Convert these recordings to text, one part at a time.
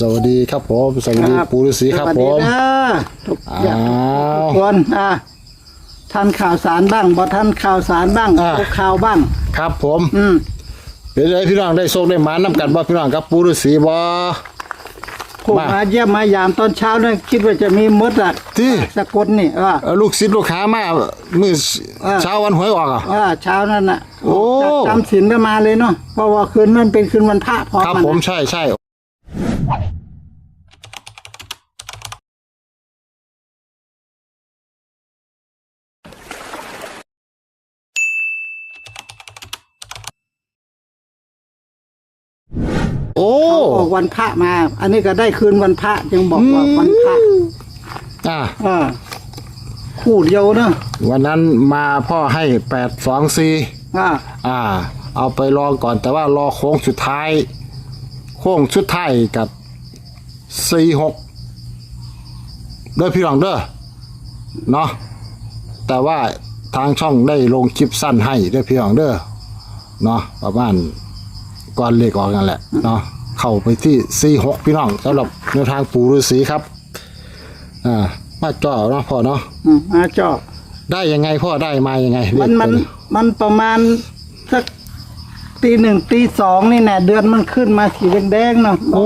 สวัสดีครับผม สวัสดีปูฤาษีครับสวัสผดีม นะทุกอย่างอ้าวทุกคนอะทันข่าวสารบ้างบ่ทันข่าวสารบ้างอะทุกข่าวบ้าง ครับผม อืมเป็นไรพี่น้องได้โชคได้หมานํกันบ่พี่น้องครับปูฤาษีบ่ผู้มามาเยี่ยมมายามตอนเช้าเนี่ยคิดว่าจะมีมดอะที่สะกดนี่เออเอ่อลูกศิษย์ลูกค้ามามื้ออ่าเช้าวันหวยออกอะเออเช้านั่นน่ะโอ้จากจำศีลก็มาเลยเนาะเพราะว่าคืนนั้นเป็นคืนวันพระพร้อมครับมันผมน่ะใช่ใช่โอ้ เขาออก วันพระมา อันนี้ก็ได้คืนวันพระจึงบอกว่าวันพระอ่าเออคู่เดียวเนาะวันนั้นมาพ่อให้แปดสองสี่อ่าอ่า เอาไปรอก่อน แต่ว่ารอโค้งสุดท้าย โค้งสุดท้ายกับสี่หกเด้อพี่รองเด้อเนาะแต่ว่าทางช่องได้ลงคลิปสั้นให้เด้อพี่รองเด้อเนาะประมาณก่อนเลขออกนั่นแหละเนาะ เข้าไปที่สี่หกพี่น้องสำหรับแนวทางปู่ฤาษีครับอ่ามาจ่อเนาะพ่อเนาะอืมมาเจาะได้ยังไงพ่อได้มายังไงเลขมันมันตัวมันประมาณสักตีหนึ่งตีสองนี่แน่เดือนมันขึ้นมาสีแดงๆเนาะโอ้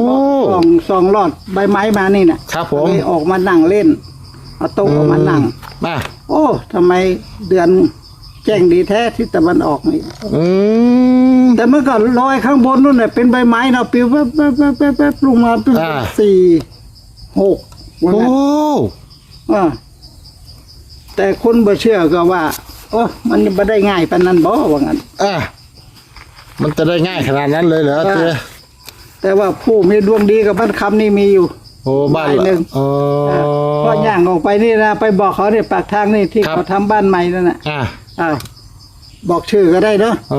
สองสองหลอดใบไม้มานี่น่ะครับผมเลยออกมานั่งเล่นเอาโต๊ะออกมานั่ง มา โอ้ทำไมเดือน แจ้งดีแท้ที่ตะวันออกนี่อืม แต่เมื่อก่อนลอยข้างบนนู่นน่ะเป็นใบไม้เนาะปิวแป๊บแป๊บแป๊บแป๊บแป๊บลงมาเป็นอ่า สี่หกว่าโอ้งั้นอ่าแต่คนบ่เชื่อก็ว่าโอ้มันบ่ได้ง่ายปานนั้นบ่ว่างั้น อะมันจะได้ง่ายขนาดนั้นเลยเหรออ่าเจ๊แต่ว่าผู้มีดวงดีกับบ้านคำนี่มีอยู่ โอ้บ้านใบหนึ่งเออพอย่างออกไปนี่นะไปบอกเขาเนี่ยปากทางนี่ที่ครับ เขาทำบ้านใหม่นั่นน่ะ อะ อ่าบอกชื่อก็ได้เนาะเอ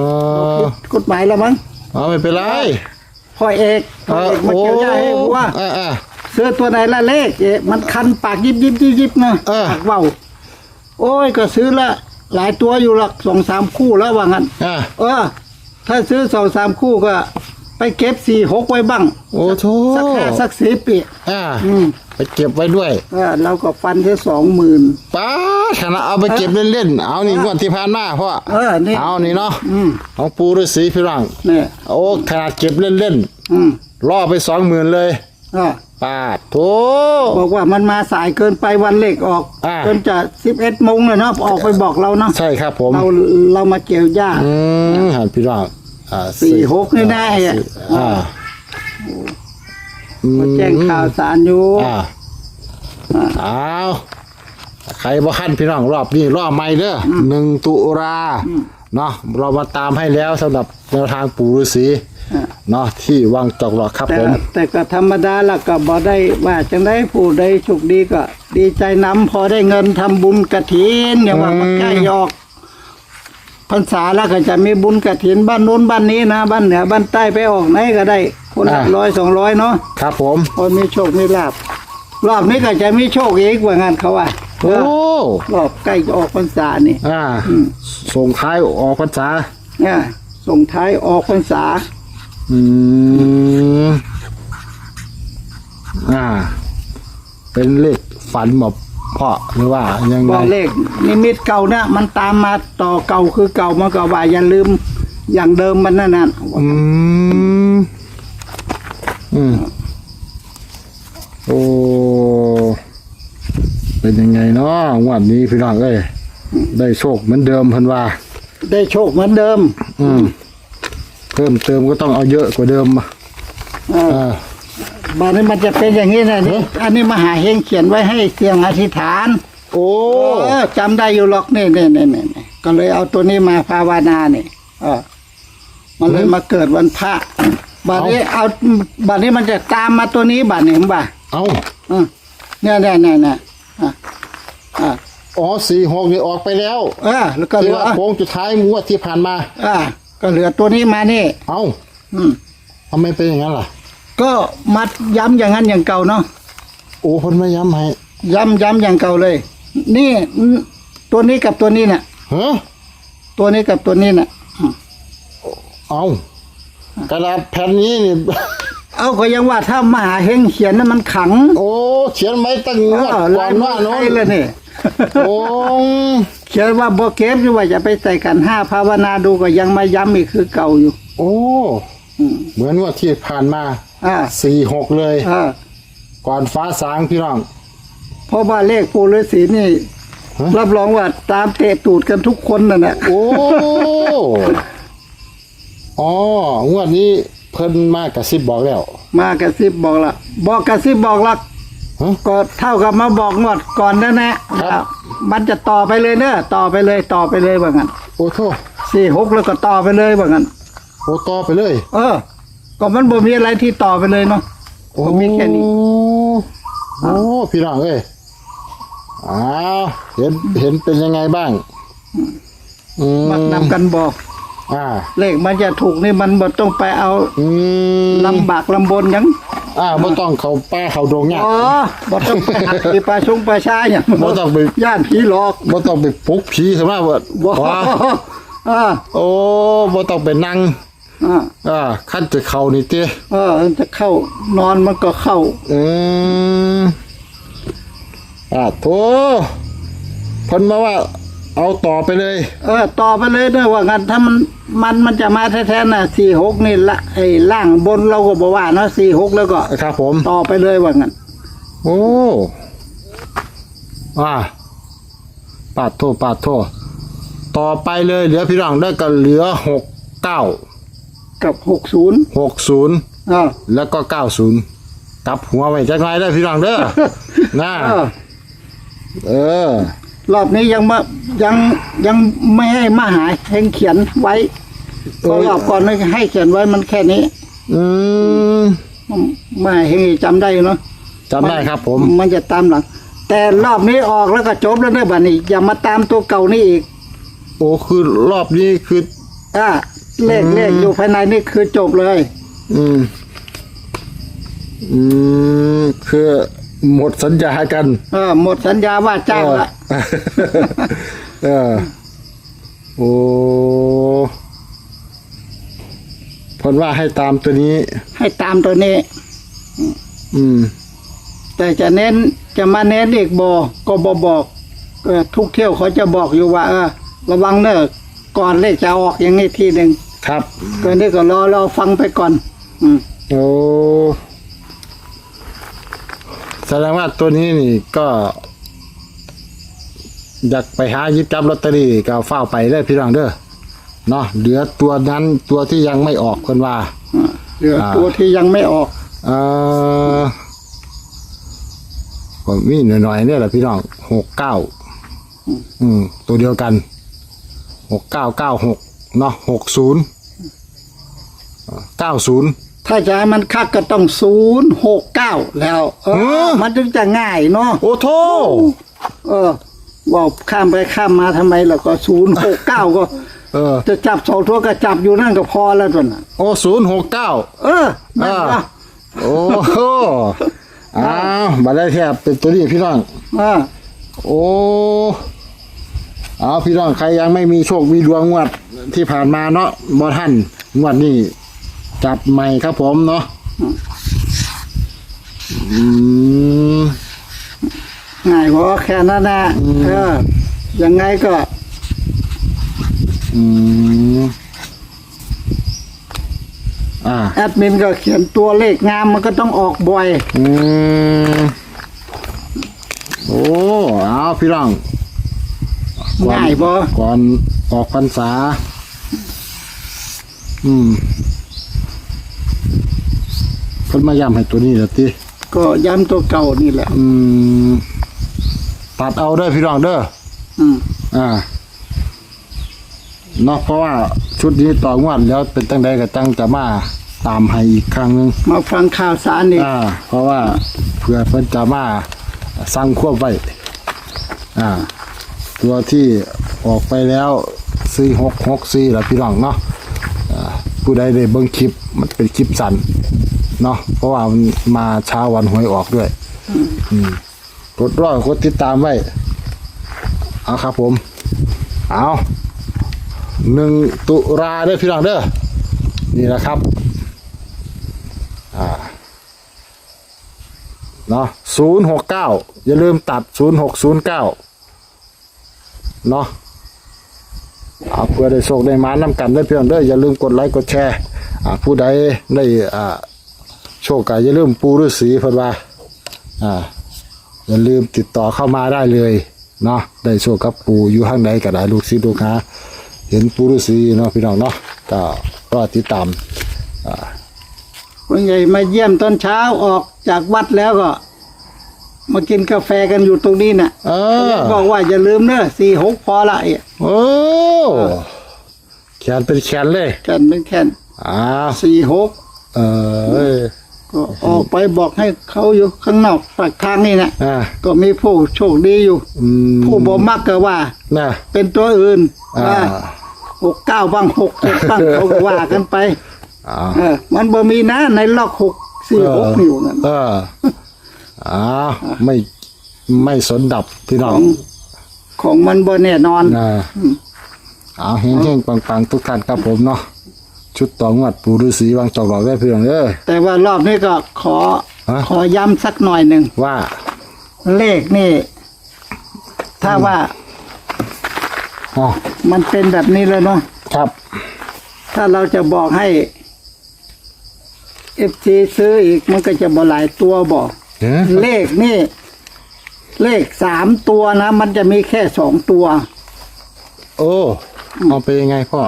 อกฎหมายแล้วมั้งเอาไม่เป็นไรพ่อเอกพ่อเอกมาเกี่ยวย่าให้วัวเอ่าอ่าเสื้อตัวไหนละเลขเอ๊ะมันคันปากยิบยิบยิบยิบนะเออ ปากเว้าโอ้ยก็ซื้อละหลายตัวอยู่หรอกสองสามคู่แล้วว่างั้นอะเออ ถ้าซื้อสองสามคู่ก็ ไปเก็บสี่หกไว้บ้างโอ้โถสักห้าสักสิบปีอะอืมไปเก็บไว้ด้วยเออเราก็ฟันแค่สองหมื่น ป้าขนาดเอาไปเก็บเล่นๆเอานี่งวดที่ผ่านมาพ่อเออนี่ เอานี่เนาะอืมของปูฤาษีพี่รังเนี่ย โอ้ขนาดเก็บเล่นอืมๆล่อไปสองหมื่นเลยเออป้าดโถ บอกว่ามันมาสายเกินไปวันเลขออกอ่า จนจะสิบเอ็ดโมงเลยเนาะออกไปบอกเราเนาะใช่ครับผม เราเรามาเกี่ยวหญ้า อืมหันพี่น้อง อ่าสี่หกนี่ได้อะสี่อ่ามาแจ้งข่าวสารอยู่อ่าอ้าวใครบ่คันพี่น้องรอบนี้รอบใหม่เด้ออหนึ่งตุลาเนาะเรามาตามให้แล้วสำหรับแนวทางปู่ฤาษีอ่าเนาะที่วังจอกหลอกครับแต่ผมแต่ก็ธรรมดาละก็บ่ได้ว่าจังได้ผู้ใดโชคดีก็ ดีใจนำพอได้เงินทำบุญกระถินอย่างว่ามันใกล้ออก พรรษาแล้วก็จะมีบุญกระถินบ้านโน้นบ้านนี้นะ บ้านเหนือบ้านใต้ไปออกไหนก็ได้ คนละร้อยสองร้อยเนาะครับผมคนมีโชคมีลาบรอบนี้ก็จะมีโชคอีกว่างั้นเขาว่าโอ้รอบใกล้จะออกพรรษานี่อ่าส่งท้ายออกพรรษาเนี่ยส่งท้ายออกพรรษาอืมอ่า เป็นเลขฝันหมอบ พ่อหรือว่ายังบไงอกเลขนิมิตเก่านะมันตามมาต่อเก่าคือเก่ามันก็ว่าอย่าลืมอย่างเดิมมันนั่นน่ะอืมอืมโอ้เป็นยังไงเนาะงวันนี้พี่น้องเอ้ยได้โชคเหมือนเดิมเพิ่นว่า ได้โชคเหมือนเดิมอืม เพิ่มเติมก็ต้องเอาเยอะกว่าเดิมเออ อ่า บ้านนี้มันจะเป็นอย่างนี้นะนี่อันนี้มหาเฮงเขียนไว้ให้เสียงอธิษฐาน โอ้เออจำได้อยู่หรอกนี่นี่นี่นี่นี่ก็เลยเอาตัวนี้มาภาวนานี่เออมันเลยมาเกิดวันพระบัดนี้เอาบัดนี้มันจะตามมาตัวนี้บัดนี้บ่าเอาอืมเนี่ยเนี่ยเนี่ยเนี่ยอะอะอ๋อสี่หกนี่ออกไปแล้วเออแล้วก็เหที่ลือว่าโค้งจุดท้ายงวดที่ผ่านมา อะก็เหลือตัวนี้มานี่ เอ้าอืมทำไมเป็นอย่างนั้นล่ะ ก็มัดย้ำอย่างนั้นอย่างเก่าเนาะโอ้เพิ่นไม่ย้ำให้ย้ำย้ำอย่างเก่าเลย นี่อืมตัวนี้กับตัวนี้น่ะเฮ้อตัวนี้กับตัวนี้น่ะอืมเอากระดาษแผ่นนี้นี่เอาก็ยังว่าถ้ามหาเฮงเขียนนั้นมันขัง โอ้เขียนไว้ตั้งงวดเออก่อนว่าลโน้ยนเลยนี่โอ้เขียนว่าบ่เก็บหรือว่าจะไปใส่กันห้าภาวนาดูก็ยังมาย้ำอีกคือเก่าอยู่ โอ้อืมเหมือนว่าที่ผ่านมา อ่าสี่หกเลย อ่าก่อนฟ้าสางพี่น้อง เพราะว่าเลขปูฤาษีนี่ ฮะ รับรองว่าตามเตะตูดกันทุกคนนั่นแหละโอ้ อ๋องวดนี้เพิ่นมากระซิบบอกแล้ว มากระซิบบอกละบอกกระซิบบอกละฮะก็เท่ากับมาบอกงวดก่อนนั่นแหละครับมันจะต่อไปเลยเนอะต่อไปเลยต่อไปเลยว่างั้นโอ้โทษสี่หกแล้วก็ต่อไปเลยว่างั้นโอ้ต่อไปเลย เออ ก็มันบ่มีอะไรที่ต่อไปเลยเนาะโอ้ก็มีแค่นี้โอ้พี่น้องเอ้ยอ้าวเห็นเห็นเป็นยังไงบ้างอืมมักนำกันบอกอ่าเลขมันจะถูกนี่มันบ่ต้องไปเอาอืมลำบากลำบนหยังอ่าบ่ต้องเข้าป้าเข้าดงเนี่ยอ๋อบ่ต้องไปหักที่ปลาชงปลาชาอย่างบ่ต้องไปย่านผีหลอกบ่ต้องไปปลุกผีสำหรับว่าบ่ขวาอ่าโอ้บ่ต้องไปนั่ง อ่าอ่าขั้นจะเข้านี่ติเออมันจะเข้านอนมันก็เข้า อืมอ่าโถเพิ่นมาว่า เอาต่อไปเลย เออ ต่อไปเลยเด้อว่างั้นถ้ามันมันมันจะมาแท้ๆน่ะสี่หกนี่ละไอ้ล่างบนเราก็บอกว่าเนาะสี่หกแล้วก็ ครับผม ต่อไปเลยว่างั้นโอ้อ่าปาดโทษปาดโทษต่อไปเลยเหลือพี่น้องได้ก็เหลือหกเก้า กับหกศูนย์หกศูนย์อ่า แล้วก็เก้าศูนย์กลับหัวไว้จักหน่อยได้อพี่น้องเด้อ นะเออ เออ รอบนี้ยังมายังยังไม่ให้มาหาให้เขียนไว้เพราะรอบก่อนไม่ให้เขียนไว้มันแค่นี้อืมไม่ให้จำได้เนาะจำได้ครับผม มันจะตามหลัง แต่รอบนี้ออกแล้วก็จบแล้วเด้อบัดนี้ อย่ามาตามตัวเก่านี่อีก โอ้คือรอบนี้คืออ่า เลขอืมเลขอยู่ภายในนี่คือจบเลย อืม อืม คือหมดสัญญากันเออหมดสัญญาว่าจ้างละเออเออโอ้เพนว่าให้ตามตัวนี้ ให้ตามตัวนี้ อืม แต่จะเน้นจะมาเน้นอีกบอก็บอบอกเออทุกเที่ยวเขาจะบอกอยู่ว่า เออ ระวังเนอะก่อนเลขจะออกอย่างนี้ทีหนึ่ง ครับก็นี่ก็รอรอฟังไปก่อน อืมโอ้แสดงว่าตัวนี้นี่ก็ อยากไปหาหยิบจับลอตเตอรี่ก็เฝ้าไปได้พี่น้องเด้อเนาะเหลือตัวนั้นตัวที่ยังไม่ออกคนว่าอ่าเหลืออ่า ตัวที่ยังไม่ออกเออผมมีหน่อยๆเนี่ยแหละพี่น้องหกเก้าอืมตัวเดียวกันหกเก้าเก้าหกเนาะหกศูนย์ เก้าศูนย์ ถ้าจะให้มันคักก็ต้องศูนย์หกเก้าแล้วเออเออมันถึงจะง่ายเนาะโอ้โทเออว่าข้ามไปข้ามมาทำไมแล้วก็ศูนย์หกเก้าก็ เออ จะจับสองตัวก็จับอยู่นั่นก็พอแล้วตัวน่ะ โอ้ศูนย์หกเก้า เออนั่นอ่าก็โอ้โหอ้าวมาได้แทบเป็นตัวนี้พี่น้อง อ่าโอ้เอาพี่น้องใครยังไม่มีโชคมีดวงงวดที่ผ่านมาเนาะบอท่านงวดนี้ จับใหม่ครับผมเนาะอืมง่ายเพราะแค่นั้นนะเออยังไงก็ อืมอ่าแอดมินก็เขียนตัวเลขงามมันก็ต้องออกบ่อย อืมโอ้เอาพี่น้องก่อนง่ายบ่ก่อนออกพรรษา อืมเพิ่นมาย้ำให้ตัวนี้แล้วติก็ย้ำตัวเก่านี่แหละ อืมตัดเอาเด้อพี่น้องเด้ออืมอ่าเนาะเพราะว่าชุดนี้ต่องวดแล้วเป็นตั้งใดก็ตั้งจะมาตามให้อีกครั้งหนึงมาฟังข่าวสารนี่อ่า เพราะว่าเพื่อเพิ่นจะมาสร้างควบไว้อ่า ตัวที่ออกไปแล้วสี่หกหกสี่ละพี่น้องเนาะอ่าผู้ใดได้เบิ่งคลิปมันเป็นคลิปสั้น เนาะเพราะว่ามันมาเช้าวันหวยออกด้วย อืมกดรอกดติดตามไว้เอาครับผม เอาหนึ่งตุลาเด้อพี่น้องเด้อนี่แหละครับ อ่าเนาะศูนย์หกเก้าอย่าลืมตัดศูนย์หกศูนย์เก้าเนาะเอาเพื่อได้โชคได้มาน้ำกันได้เพียงเด้ออย่าลืมกดไลค์กดแชร์อ่าผู้ใดได้อ่า โชคก็อย่าลืมปูฤาษีเพิ่นว่าอ่าอย่าลืมติดต่อเข้ามาได้เลยเนาะได้โชคกับปูอยู่ข้างในก็ได้ลูกศิษย์ลูกหาเห็นปูฤาษีเนาะพี่น้องเนาะก็รอติดตามคนใหญ่มาเยี่ยมตอนเช้าออกจากวัดแล้วก็ มากินกาแฟกันอยู่ตรงนี้น่ะเออบอกว่าอย่าลืมเนอะสี่หกพอละไอ้โอ้แขนเป็นแขนเลยแค่นเป็นแค่นอ้าวสี่หกเออเอ้ย ก็ออกไปบอกให้เขาอยู่ข้างนอกปากทางนี่นะอ่า ก็มีผู้โชคดีอยู่ อืมผู้บ่มักก็ว่าน่ะเป็นตัวอื่นอ่าว่าหกเก้าบ้างหกเจ็ดบ้างเขาก็ว่ากันไปอ้าวเออมันบ่มีนะในล็อกหกสี่หกนิ้วนั่นเอออ้าวไม่ไม่สนดับพี่น้อของงของมันบ่แน่นอน นะเอาเฮงเฮงปังปังๆ ทุกท่านครับผมเนาะ ชุดต่องวดปูฤาษีวางจอกหลอกได้เพียงเด้อ แต่ว่ารอบนี้ก็ขอ ฮะ ขอย้ำสักหน่อยหนึ่ง ว่า เลขนี่ ถ้าว่าอ๋อ มันเป็นแบบนี้เลยเนาะ ครับ ถ้าเราจะบอกให้เอฟซีซื้ออีกมันก็จะบ่หลายตัวบอก เอ๊ะเลขนี่ เลขสามตัวนะ มันจะมีแค่สองตัว โอ้เอาไปยังไงพ่อ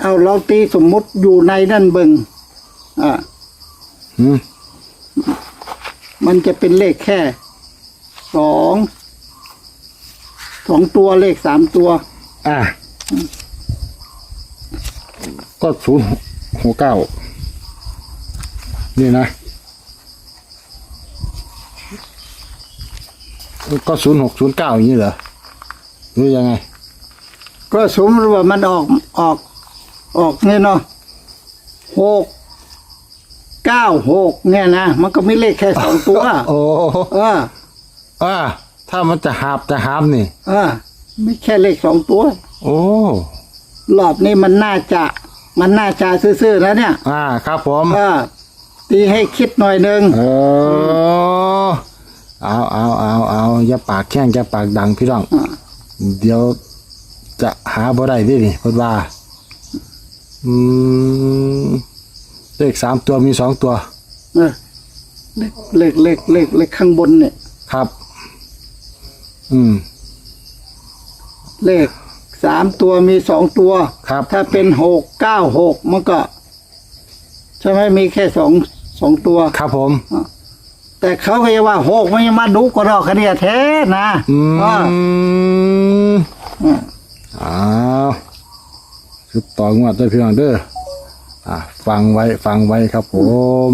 เอาเราตีสมมุติอยู่ในนั่นเบิงอ่าหืมมันจะเป็นเลขแค่สองสองตัวเลขสามตัว อะก็ศูนย์หกเก้านี่นะ ก็ศูนย์หกศูนย์เก้าอย่างนี้เหรอหรือยังไง ก็สมมติว่ามันออกออก ออกเนี่ยเนาะหกเก้าหกเนี่ยนะ มันก็มีเลขแค่สองตัวโอ้เอออ่าถ้ามันจะหาบจะหามนี่เออไม่แค่เลขสองตัว โอ้รอบนี้มันน่าจะ มันน่าจะซื่อๆแล้วเนี่ย อ่า ครับผมเออตีให้คิดหน่อยหนึ่งเออเอาเอาเอาเอาอย่าปากแข้งอย่าปากดังพี่น้องอ่าเดี๋ยวจะหาบ่ได้ดินี่เพิ่นว่า อืมเลขสามตัวมีสองตัว เออเลขเลขเลขเลขข้างบนเนี่ย ครับ อืม เลขสามตัวมีสองตัว ครับ ถ้าเป็นหกเก้าหกมันก็ใช่ไหมมีแค่สองสองตัว ครับผม แต่เขาก็ยังว่าหกมันยังมาดุกระดอกกระเดียแท้นะอือ่ามอืมอ้าว ชุดต่องวดด้พี่น้องเด้ออ่าฟังไว้ฟังไว้ครับผม